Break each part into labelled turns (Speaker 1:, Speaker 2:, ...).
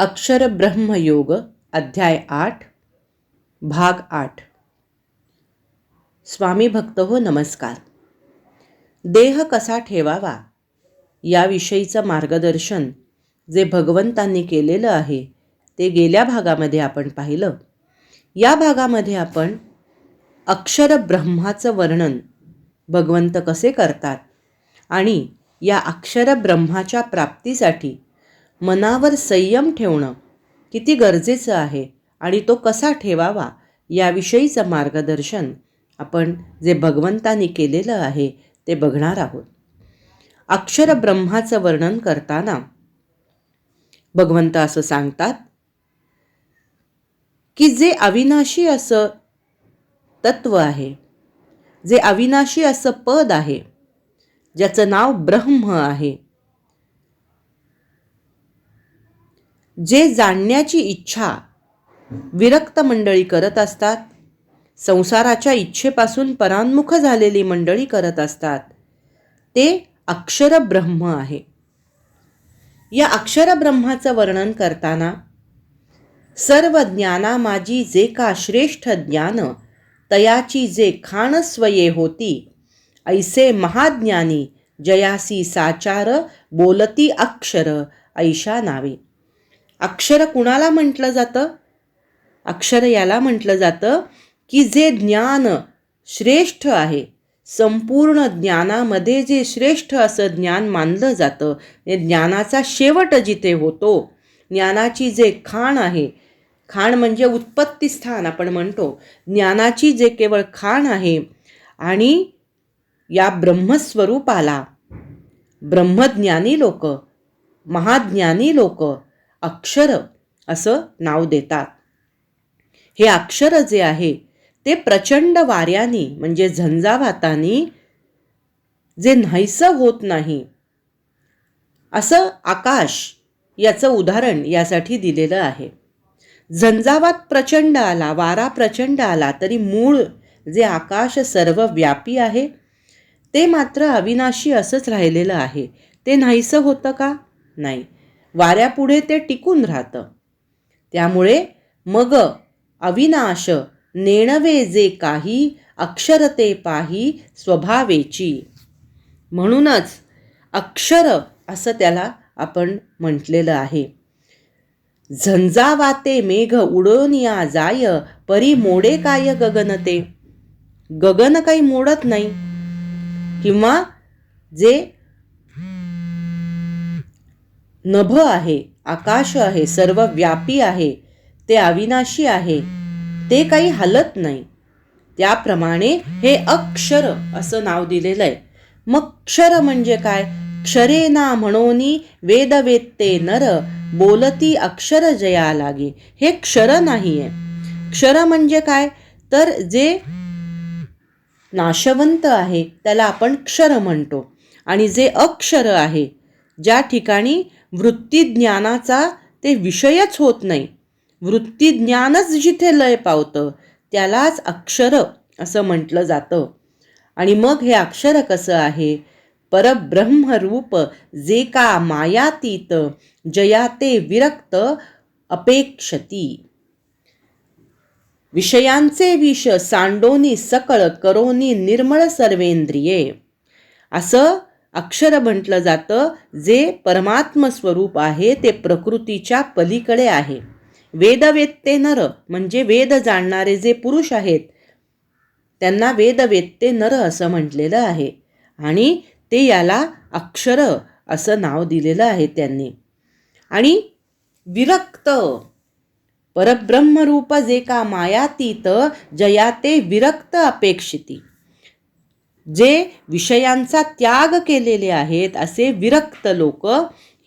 Speaker 1: अक्षर ब्रह्मयोग अध्याय आठ भाग आठ. स्वामी भक्त हो नमस्कार. देह कसा ठेवावा? याविषयीचं मार्गदर्शन जे भगवंतांनी केलेलं आहे ते गेल्या भागामध्ये आपण पाहिलं. या भागामध्ये आपण अक्षर ब्रह्माचं वर्णन भगवंत कसे करतात आणि या अक्षर ब्रह्माच्या प्राप्तीसाठी मनावर संयम ठेवणं किती गरजेचं आहे आणि तो कसा ठेवावा याविषयीचं मार्गदर्शन आपण जे भगवंतानी केलेलं आहे ते बघणार आहोत. अक्षर ब्रह्माचं वर्णन करताना भगवंत असं सांगतात की जे अविनाशी असं तत्व आहे जे अविनाशी असं पद आहे ज्याचं नाव ब्रह्म आहे जे जाणण्याची इच्छा विरक्त मंडळी करत असतात संसाराच्या इच्छेपासून परान्मुख झालेली मंडळी करत असतात ते अक्षर ब्रह्म आहे. या अक्षर ब्रह्माचं वर्णन करताना सर्व ज्ञाना माझी जे का श्रेष्ठ ज्ञान तयाची जे खाण स्वये होती ऐसे महाज्ञानी जयासी साचार बोलती अक्षर ऐशा नावे. अक्षर कुणाला म्हटलं जातं? अक्षर याला म्हटलं जातं की जे ज्ञान श्रेष्ठ आहे संपूर्ण ज्ञानामध्ये जे श्रेष्ठ असं ज्ञान मानलं जातं ज्ञानाचा शेवट जिथे होतो ज्ञानाची जे खाण आहे खाण म्हणजे उत्पत्ती स्थान आपण म्हणतो ज्ञानाची जे केवळ खाण आहे आणि या ब्रह्मस्वरूपाला ब्रह्मज्ञानी लोक महाज्ञानी लोक अक्षर असं नाव देतात. हे अक्षर जे आहे ते प्रचंड वाऱ्यानी म्हणजे झंझावाताने जे नाहीसं होत नाही. असं आकाश याचं उदाहरण यासाठी दिलेलं आहे. झंझावात प्रचंड आला वारा प्रचंड आला तरी मूळ जे आकाश सर्व व्यापी आहे ते मात्र अविनाशी असंच राहिलेलं आहे. ते नाहीसं होतं का? नाही. वाऱ्यापुढे ते टिकून राहतं. त्यामुळे मग अविनाश नेणवे जे काही अक्षरते पाही स्वभावेची. म्हणूनच अक्षर असं त्याला आपण म्हटलेलं आहे. झंझावाते मेघ उडून या जाय परी मोडे काय गगनते? गगन काही मोडत नाही. किंवा जे नभ आहे आकाश आहे सर्व व्यापी आहे ते अविनाशी आहे ते काही हलत नाही. त्याप्रमाणे हे अक्षर असं नाव दिलेलं आहे. मग क्षर म्हणजे काय? क्षरेना म्हणोनी वेदवेत्ते नर बोलती अक्षर जया लागे. हे क्षर नाही आहे क्षर म्हणजे काय? तर जे नाशवंत आहे त्याला आपण क्षर म्हणतो. आणि जे अक्षर आहे ज्या ठिकाणी वृत्तीज्ञानाचा ते विषयच होत नाही. वृत्तीज्ञानच जिथे लय पावतं त्यालाच अक्षर असं म्हटलं जातं. आणि मग हे अक्षर कसं आहे? परब्रह्मरूप जे का मायातीत जयाते विरक्त अपेक्षती. विषयांचे विष सांडोनी सकळ करोनी निर्मळ सर्वेंद्रिये. असं अक्षर म्हटलं जातं जे परमात्म स्वरूप आहे ते प्रकृतीच्या पलीकडे आहे. वेदवेत्ते नर म्हणजे वेद जाणणारे जे पुरुष आहेत त्यांना वेदवेत्ते नर असं म्हटलेलं आहे. आणि ते याला अक्षर असं नाव दिलेलं आहे त्यांनी. आणि विरक्त परब्रह्मरूप जे का मायातीत जया ते विरक्त अपेक्षिती. जे विषयांचा त्याग केलेले आहेत असे विरक्त लोक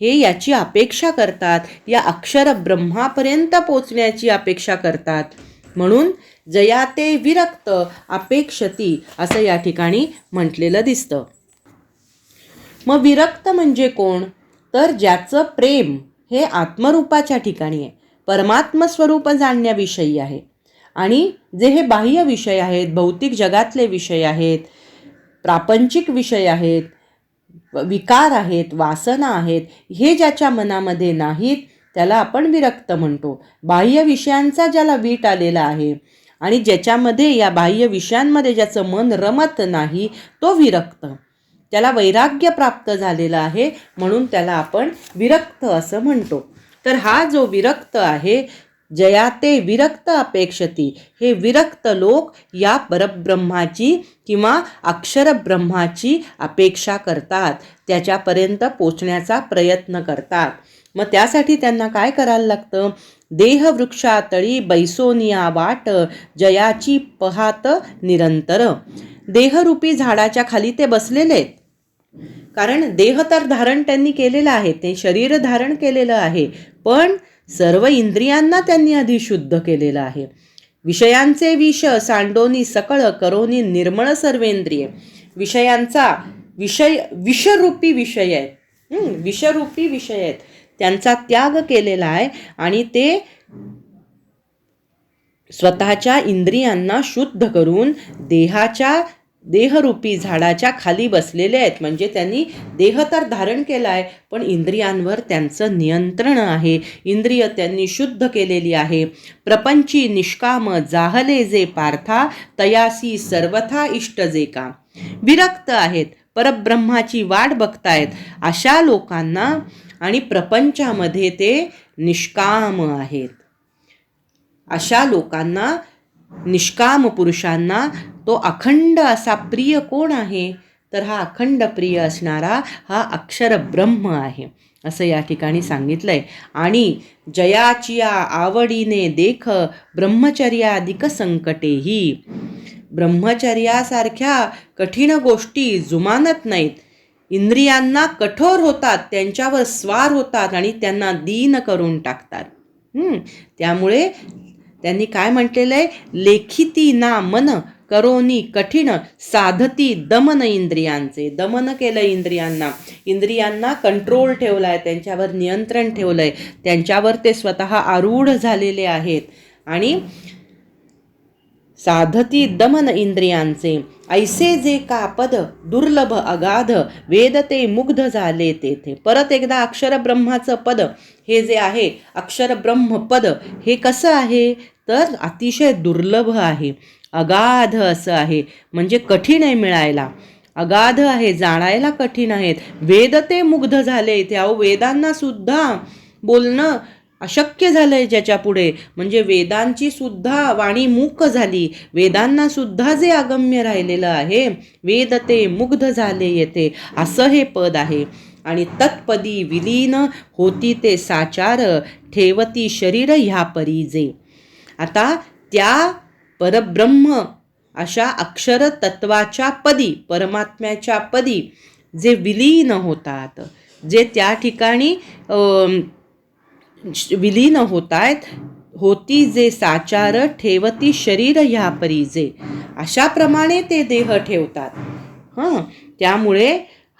Speaker 1: हे याची अपेक्षा करतात. या अक्षर ब्रह्मापर्यंत पोचण्याची अपेक्षा करतात. म्हणून जयाते विरक्त अपेक्षती असं या ठिकाणी म्हटलेलं दिसतं. मग विरक्त म्हणजे कोण? तर ज्याचं प्रेम हे आत्मरूपाच्या ठिकाणी आहे. परमात्मस्वरूप जाणण्याविषयी आहे. आणि जे हे बाह्य विषय आहेत भौतिक जगातले विषय आहेत प्रापंचिक विषय आहेत विकार आहेत वासना आहेत हे ज्याच्या मनामध्ये नाहीत त्याला आपण विरक्त म्हणतो. बाह्य विषयांचा ज्याला वीट आलेला आहे आणि ज्याच्यामध्ये या बाह्य विषयांमध्ये ज्याचं मन रमत नाही तो विरक्त. त्याला वैराग्य प्राप्त झालेलं आहे म्हणून त्याला आपण विरक्त असं म्हणतो. तर हा जो विरक्त आहे जया ते विरक्त अपेक्षती. हे विरक्त लोक या परब्रह्माची किंवा अक्षर ब्रह्माची अपेक्षा करतात. त्याच्यापर्यंत पोचण्याचा प्रयत्न करतात. मग त्यासाठी त्यांना काय करायला लागतं? देहवृक्षातळी बैसोनिया वाट जयाची पहात निरंतर. देहरूपी झाडाच्या खाली ते बसलेले आहेत कारण देह तर धारण त्यांनी केलेलं आहे. ते शरीर धारण केलेलं आहे. पण सर्व इंद्रियांना त्यांनी आधी शुद्ध केलेलं आहे. विषयांचे विष सांडोनी सकळ करोनी निर्मळ सर्वेंद्रिय. विषयांचा विषय विषरूपी विषय आहेत. विषरूपी विषय आहेत. त्यांचा त्याग केलेला आहे आणि ते स्वतःच्या इंद्रियांना शुद्ध करून देहाच्या देहरूपी झाडाच्या खाली बसलेले आहेत. म्हणजे त्यांनी देह तर धारण केला आहे पण इंद्रियांवर त्यांचं नियंत्रण आहे. इंद्रिय त्यांनी शुद्ध केलेली आहे. प्रपंची निष्काम जाहले जे पार्था तयासी सर्वथा इष्ट जे का विरक्त आहेत परब्रह्माची वाट बघतायत. अशा लोकांना आणि प्रपंचामध्ये ते निष्काम आहेत. अशा लोकांना निष्काम पुरुषांना तो अखंड असा प्रिय कोण आहे? तर हा अखंड प्रिय असणारा हा अक्षर ब्रह्म आहे असं या ठिकाणी सांगितलं आहे आणि जयाचिया आवडीने देख ब्रह्मचर्याधिक संकटेही. ब्रह्मचर्यासारख्या कठीण गोष्टी जुमानत नाहीत. इंद्रियांना कठोर होतात त्यांच्यावर स्वार होतात आणि त्यांना दीन करून टाकतात. त्यामुळे त्यांनी काय म्हटलेलं आहे? लेखिती ना मन करोनी कठीण साधती दमन इंद्रियांचे. दमन केलं इंद्रियांना. इंद्रियांना कंट्रोल ठेवला आहे त्यांच्यावर नियंत्रण ठेवलं आहे त्यांच्यावर ते स्वतः आरूढ झालेले आहेत. आणि साधती दमन इंद्रियांचे. ऐसे जे का पद दुर्लभ अगाध वेद ते मुग्ध झाले तेथे. परत एकदा अक्षर ब्रह्माचं पद. हे जे आहे अक्षर ब्रह्म पद हे कसं आहे? तर अतिशय दुर्लभ आहे. अगाध असं आहे. म्हणजे कठीण आहे मिळायला. अगाध आहे जाणायला कठीण आहेत. वेद ते मुग्ध झाले अहो वेदांना सुद्धा बोलणं अशक्य झालं आहे ज्याच्या पुढे. म्हणजे वेदांची सुद्धा वाणी मूक झाली. वेदांना सुद्धा जे अगम्य राहिलेलं आहे वेद ते मुग्ध झाले येते. असं हे पद आहे. आणि तत्पदी विलीन होती ते साचार ठेवती शरीर ह्या परीजे आता त्या परब्रह्म अशा अक्षर तत्वाच्या पदी परमात्म्याच्या पदी जे विलीन होतात जे त्या ठिकाणी विलीन होत आहेत होती जे साचार ठेवती शरीर ह्या परीजे अशाप्रमाणे ते देह ठेवतात. हां त्यामुळे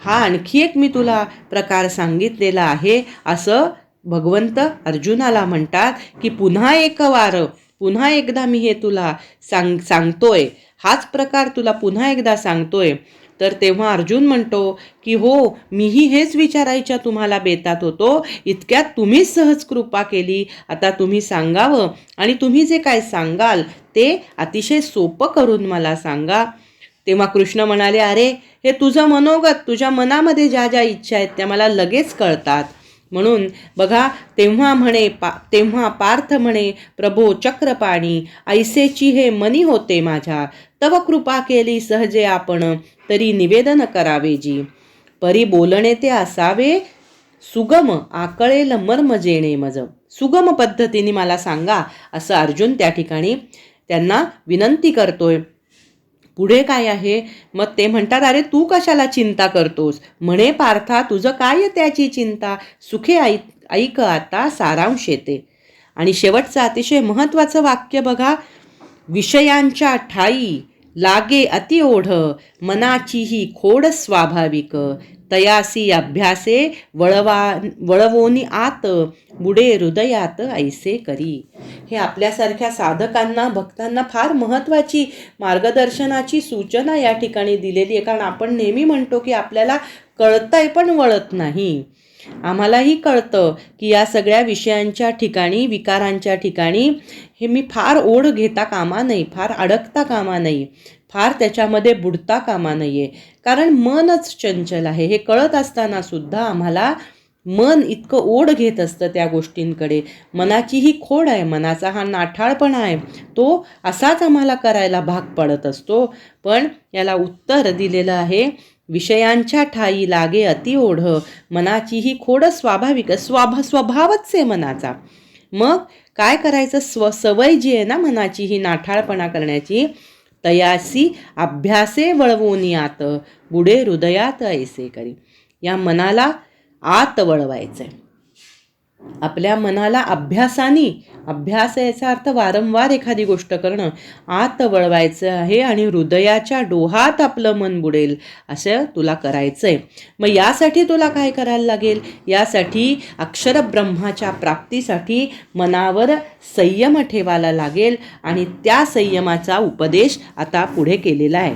Speaker 1: हा आणखी एक मी तुला प्रकार सांगितलेला आहे. असं भगवंत अर्जुनाला म्हणतात की पुन्हा एक वार पुन्हा एकदा मी हे तुला सांग सांगतोय. हाच प्रकार तुला पुन्हा एकदा सांगतोय. तर तेव्हा अर्जुन म्हणतो की हो मीही हेच विचारायच्या तुम्हाला बेतात होतो. इतक्यात तुम्हीच सहज कृपा केली. आता तुम्ही सांगावं आणि तुम्ही जे काय सांगाल ते अतिशय सोपं करून मला सांगा. तेव्हा कृष्ण म्हणाले अरे हे तुझं मनोगत तुझ्या मनामध्ये ज्या ज्या इच्छा आहेत त्या मला लगेच कळतात. म्हणून बघा तेव्हा म्हणे पा तेव्हा पार्थ म्हणे प्रभो चक्रपाणी ऐसेची हे मनी होते माझ्या. तव कृपा केली सहजे आपण तरी निवेदन करावे जी. परी बोलणे ते असावे सुगम आकळेल मर्म जेणे मज. सुगम पद्धतीने मला सांगा असं अर्जुन त्या ठिकाणी त्यांना विनंती करतोय. पुढे काय आहे? मग ते म्हणतात अरे तू कशाला चिंता करतोस? म्हणे पार्था तुझं काय त्याची चिंता? सुखे ऐक ऐक आता सारांश येते. आणि शेवटचं अतिशय महत्त्वाचं वाक्य बघा विषयांच्या ठाई लागे अतिओढ मनाची ही खोड स्वाभाविक. तयासी अभ्यासे वळवा वळवोनी आत बुडे हृदयात ऐसे करी. हे आपल्यासारख्या साधकांना भक्तांना फार महत्त्वाची मार्गदर्शनाची सूचना या ठिकाणी दिलेली आहे. कारण आपण नेहमी म्हणतो की आपल्याला कळतंय पण वळत नाही. आम्हालाही कळतं की या सगळ्या विषयांच्या ठिकाणी विकारांच्या ठिकाणी हे मी फार ओढ घेता कामा नाही फार अडकता कामा नाही फार त्याच्यामध्ये बुडता कामा नाही आहे कारण मनच चंचल आहे. हे कळत असताना सुद्धा आम्हाला मन इतकं ओढ घेत असतं त्या गोष्टींकडे. मनाची ही खोड आहे. मनाचा हा नाठाळपणा आहे. तो असाच आम्हाला करायला भाग पडत असतो. पण याला उत्तर दिलेलं आहे विषयांच्या ठाई लागे अति ओढ मनाची ही खोड स्वाभाविक स्वाभा स्वभावच आहे मनाचा. मग काय करायचं? स्व सवय जी आहे ना मनाची ही नाठाळपणा करण्याची तयासी अभ्यासे वळवून यात बुडे हृदयात ऐसे करी. या मनाला आत वळवायचं आहे आपल्या मनाला अभ्यासाने अभ्यास याचा अर्थ वारंवार एखादी गोष्ट करणं. आत वळवायचं आहे आणि हृदयाच्या डोहात आपलं मन बुडेल असं तुला करायचं आहे मग यासाठी तुला काय करायला लागेल? यासाठी अक्षरब्रह्माच्या प्राप्तीसाठी मनावर संयम ठेवायला लागेल आणि त्या संयमाचा उपदेश आता पुढे केलेला आहे.